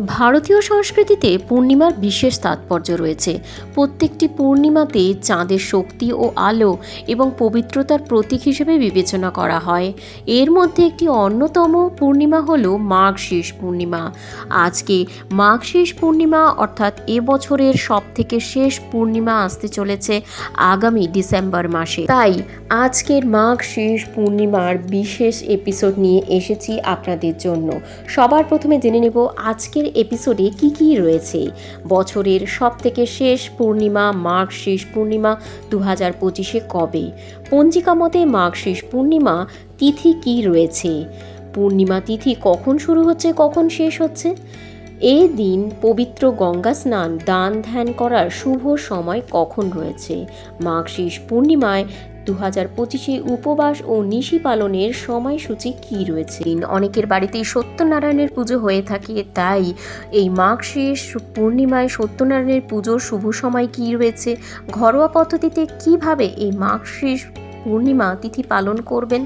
ভারতীয় সংস্কৃতিতে পূর্ণিমার বিশেষ তাৎপর্য রয়েছে। প্রত্যেকটি পূর্ণিমাতে চাঁদের শক্তি ও আলো এবং পবিত্রতার প্রতীক হিসেবে বিবেচনা করা হয়। এর মধ্যে একটি অন্যতম পূর্ণিমা হল মাঘ শেষ পূর্ণিমা। আজকে মাঘ শেষ পূর্ণিমা অর্থাৎ এবছরের সব থেকে শেষ পূর্ণিমা আসতে চলেছে আগামী ডিসেম্বর মাসে। তাই আজকের মাঘ শেষ পূর্ণিমার বিশেষ এপিসোড নিয়ে এসেছি আপনাদের জন্য। সবার প্রথমে জেনে নেব আজকের এপিসোডে কি কি রয়েছে? বছরের সব থেকে শেষ পূর্ণিমা, মাঘ শেষ পূর্ণিমা দু হাজার পঁচিশে কবে? পঞ্জিকা মতে মাঘ শেষ পূর্ণিমা তিথি কি রয়েছে? পূর্ণিমা তিথি কখন শুরু হচ্ছে, কখন শেষ হচ্ছে? এ দিন পবিত্র গঙ্গা স্নান, দান ধ্যান করার শুভ সময় কখন রয়েছে? মাঘ শেষ পূর্ণিমায় দু হাজার পঁচিশে উপবাস ও নিশি পালনের সময়সূচি কি রয়েছে? অনেকের বাড়িতেই সত্যনারায়ণের পুজো হয়ে থাকে, তাই এই মাঘ শেষ পূর্ণিমায় সত্যনারায়ণের পুজোর শুভ সময় কি রয়েছে? ঘরোয়া পদ্ধতিতে কীভাবে এই মাঘ শেষ পূর্ণিমা তিথি পালন করবেন।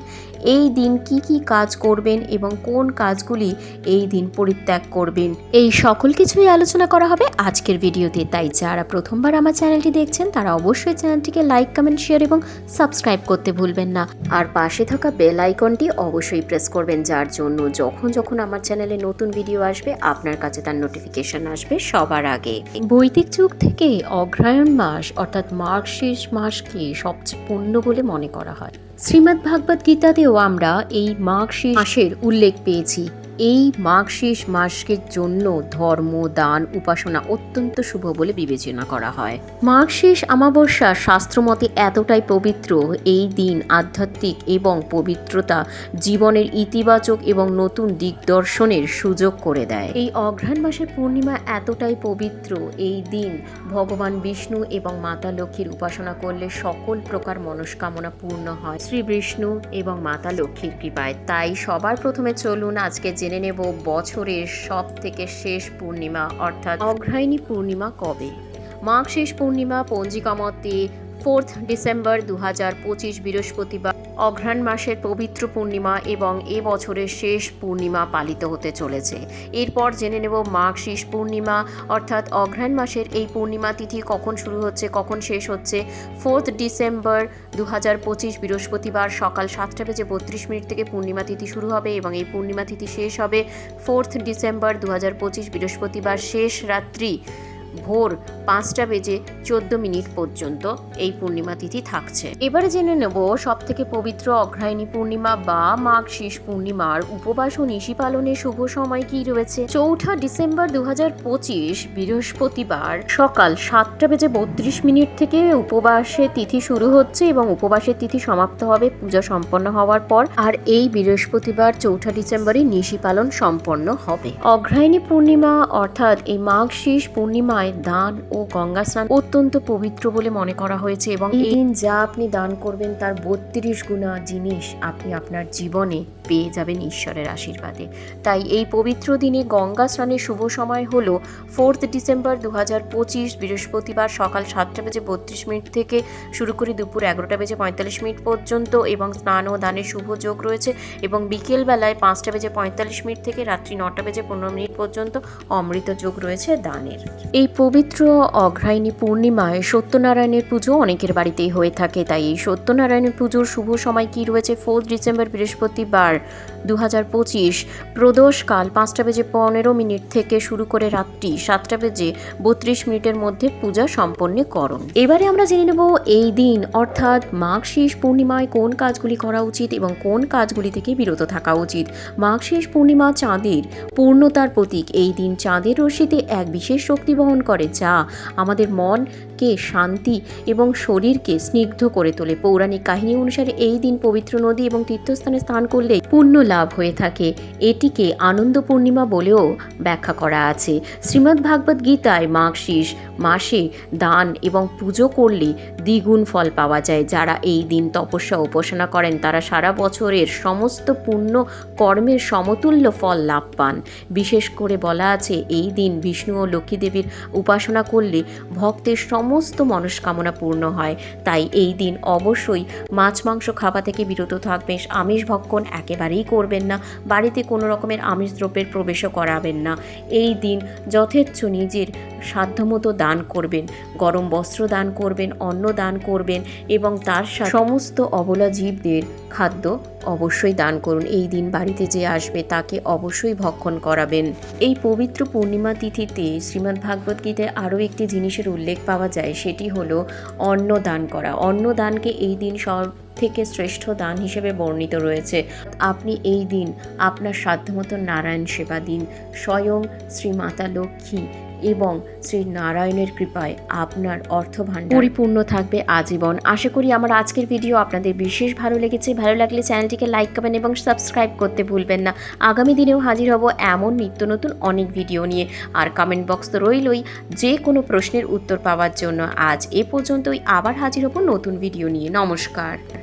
এই দিন কি কি কাজ করবেন এবং কোন কাজগুলি এই দিন পরিত্যাগ করবেন। এই সকল কিছুই আলোচনা করা হবে আজকের ভিডিওতে। তাই যারা প্রথমবার আমার চ্যানেলটি দেখছেন, তারা অবশ্যই চ্যানেলটিকে লাইক কমেন্ট শেয়ার এবং সাবস্ক্রাইব করতে ভুলবেন না। আর পাশে থাকা বেল আইকনটি অবশ্যই প্রেস করবেন, যার জন্য যখন যখন আমার চ্যানেলে নতুন ভিডিও আসবে, আপনার কাছে তার নোটিফিকেশন আসবে সবার আগে। বৈদিক যুগ থেকে অগ্রায়ণ মাস, অর্থাৎ মাঘ শেষ মাসকে সবচেয়ে পূর্ণ বলে মনে করা হয়। শ্রীমদ্ ভাগবত গীতাতেও আমরা এই মাঘ মাসের উল্লেখ পেয়েছি। এই মাঘ শেষ মাসের জন্য ধর্ম, দান, উপাসনা অত্যন্ত শুভ বলে বিবেচনা করা হয়। মাঘ শেষ অমাবস্যা শাস্ত্রমতে এতটাই পবিত্র, এই দিন আধ্যাত্মিক এবং পবিত্রতা জীবনের ইতিবাচক এবং নতুন দিগদর্শনের সুযোগ করে দেয়। এই অঘ্রাণ মাসের পূর্ণিমা এতটাই পবিত্র, এই দিন ভগবান বিষ্ণু এবং মাতা লক্ষ্মীর উপাসনা করলে সকল প্রকার মনস্কামনা পূর্ণ হয়। শ্রী বিষ্ণু এবং মাতা লক্ষ্মীর কৃপায়। তাই সবার প্রথমে চলুন আজকে জেনে নেব বছরের সব থেকে শেষ পূর্ণিমা অর্থাৎ অগ্রায়ণী পূর্ণিমা কবে? মাঘ শেষ পূর্ণিমা পঞ্জিকা মতে ফোর্থ ডিসেম্বর দু হাজার পঁচিশ বৃহস্পতিবার অঘ্রাণ মাসের পবিত্র পূর্ণিমা এবং এ বছরের শেষ পূর্ণিমা পালিত হতে চলেছে। এরপর জেনে নেব মাঘ শেষ পূর্ণিমা, অর্থাৎ অঘ্রাণ মাসের এই পূর্ণিমা তিথি কখন শুরু হচ্ছে, কখন শেষ হচ্ছে। ফোর্থ ডিসেম্বর দু হাজার পঁচিশ বৃহস্পতিবার সকাল সাতটা বেজে বত্রিশ মিনিট থেকে পূর্ণিমা তিথি শুরু হবে এবং এই পূর্ণিমা তিথি শেষ হবে। ফোর্থ ডিসেম্বর দু হাজার পঁচিশ বৃহস্পতিবার শেষ রাত্রি ভোর পাঁচটা বেজে চোদ্দ মিনিট পর্যন্ত এই পূর্ণিমা তিথি থাকছে। এবারে জেনে নেব সব থেকে পবিত্র অগ্রায়ণী পূর্ণিমা বা মাঘ শেষ পূর্ণিমার উপবাস ও নিশি পালনের শুভ সময় কি রয়েছে? চৌঠা ডিসেম্বর দু পঁচিশ, বৃহস্পতিবার সকাল সাতটা বেজে বত্রিশ মিনিট থেকে উপবাসের তিথি শুরু হচ্ছে এবং উপবাসের তিথি সমাপ্ত হবে, পূজা সম্পন্ন হওয়ার পর আর এই বৃহস্পতিবার চৌঠা ডিসেম্বরে নিশি পালন সম্পন্ন হবে। অগ্রায়ণী পূর্ণিমা অর্থাৎ এই মাঘ শেষ পূর্ণিমায় দান ও গঙ্গা স্নান অত্যন্ত পবিত্র বলে মনে করা হয়েছে এবং এই দিন যা আপনি দান করবেন তার বত্রিশ গুণা জিনিস আপনি আপনার জীবনে পেয়ে যাবেন ঈশ্বরের আশীর্বাদে। তাই এই পবিত্র দিনে গঙ্গা স্নানের শুভ সময় হল ফোর্থ ডিসেম্বর দু হাজার পঁচিশ, বৃহস্পতিবার সকাল সাতটা বেজে বত্রিশ মিনিট থেকে শুরু করে দুপুর এগারোটা বেজে পঁয়তাল্লিশ মিনিট পর্যন্ত এবং স্নান ও দানের শুভ যোগ রয়েছে এবং বিকেলবেলায় পাঁচটা বেজে পঁয়তাল্লিশ মিনিট থেকে রাত্রি নটা বেজে পনেরো মিনিট পর্যন্ত অমৃত যোগ রয়েছে দানের। এই পবিত্র অঘ্রায়ণী পূর্ণিমায় সত্যনারায়ণের পুজো অনেকের বাড়িতেই হয়ে থাকে। তাই এই সত্যনারায়ণের পুজোর শুভ সময় কি রয়েছে? ফোর্থ ডিসেম্বর বৃহস্পতিবার। দু হাজার পঁচিশ প্রদোষকাল পাঁচটা বেজে পনেরো মিনিট থেকে শুরু করে রাত্রি সাতটা বেজে বত্রিশ মিনিটের মধ্যে পূজা সম্পন্ন করুন এবারে আমরা জেনে নেব এই দিন, অর্থাৎ মাঘ শেষ পূর্ণিমায় কোন কাজগুলি করা উচিত এবং কোন কাজগুলি থেকে বিরত থাকা উচিত। মাঘ শেষ পূর্ণিমা চাঁদের, পূর্ণতার প্রতীক। এই দিন চাঁদের রশ্মিতে এক বিশেষ শক্তি বহন করে যা আমাদের মনকে শান্তি এবং শরীরকে স্নিগ্ধ করে তোলে। পৌরাণিক কাহিনী অনুসারে এই দিন পবিত্র নদী এবং তীর্থস্থানে স্নান করলে পুণ্য লাভ হয়ে থাকে। এটিকে আনন্দ পূর্ণিমা বলেও ব্যাখ্যা করা আছে। শ্রীমদ্ ভাগবত গীতায় মাঘ শেষ মাসে, দান এবং পুজো করলে দ্বিগুণ ফল পাওয়া যায়। যারা এই দিন তপস্যা উপাসনা করেন, তারা সারা বছরের সমস্ত পুণ্য কর্মের সমতুল্য ফল লাভ পান। বিশেষ করে বলা আছে, এই দিন বিষ্ণু ও লক্ষ্মী দেবীর উপাসনা করলে ভক্তের সমস্ত মনস্কামনা পূর্ণ হয়। তাই এই দিন অবশ্যই মাছ, মাংস খাওয়া থেকে বিরত থাকবে আমিষ ভক্ষণ একেবারে একেবারেই করবেন না, বাড়িতে কোনো রকমের আমিষ দ্রব্যের প্রবেশও করাবেন না। এই দিন যথেচ্ছ নিজের সাধ্যমতো দান করবেন, গরম বস্ত্র দান করবেন, অন্ন দান করবেন এবং তার সমস্ত অবলা জীবদের খাদ্য অবশ্যই দান করুন। এই দিন বাড়িতে যে আসবে তাকে অবশ্যই ভক্ষণ করাবেন। এই পবিত্র পূর্ণিমা তিথিতে শ্রীমদ্ ভাগবত গীতায় আরও একটি জিনিসের উল্লেখ পাওয়া যায়, সেটি হলো অন্ন দান করা। অন্ন দানকে এই দিন সব থেকে শ্রেষ্ঠ দান হিসেবে বর্ণিত রয়েছে। আপনি এই দিন আপনার সাধ্যমতো নারায়ণ সেবা দিন। স্বয়ং শ্রী মাতা লক্ষ্মী এবং শ্রী নারায়ণের কৃপায় আপনার অর্থ ভাণ্ডার পরিপূর্ণ থাকবে আজীবন। আশা করি আমার আজকের ভিডিও আপনাদের বিশেষ ভালো লেগেছে। ভালো লাগলে চ্যানেলটিকে লাইক করবেন এবং সাবস্ক্রাইব করতে ভুলবেন না। আগামী দিনেও হাজির হব এমন নিত্য নতুন অনেক ভিডিও নিয়ে। আর কমেন্ট বক্স তো রইলই যে কোনো প্রশ্নের উত্তর পাওয়ার জন্য। আজ এ পর্যন্তই আবার হাজির হব নতুন ভিডিও নিয়ে। নমস্কার।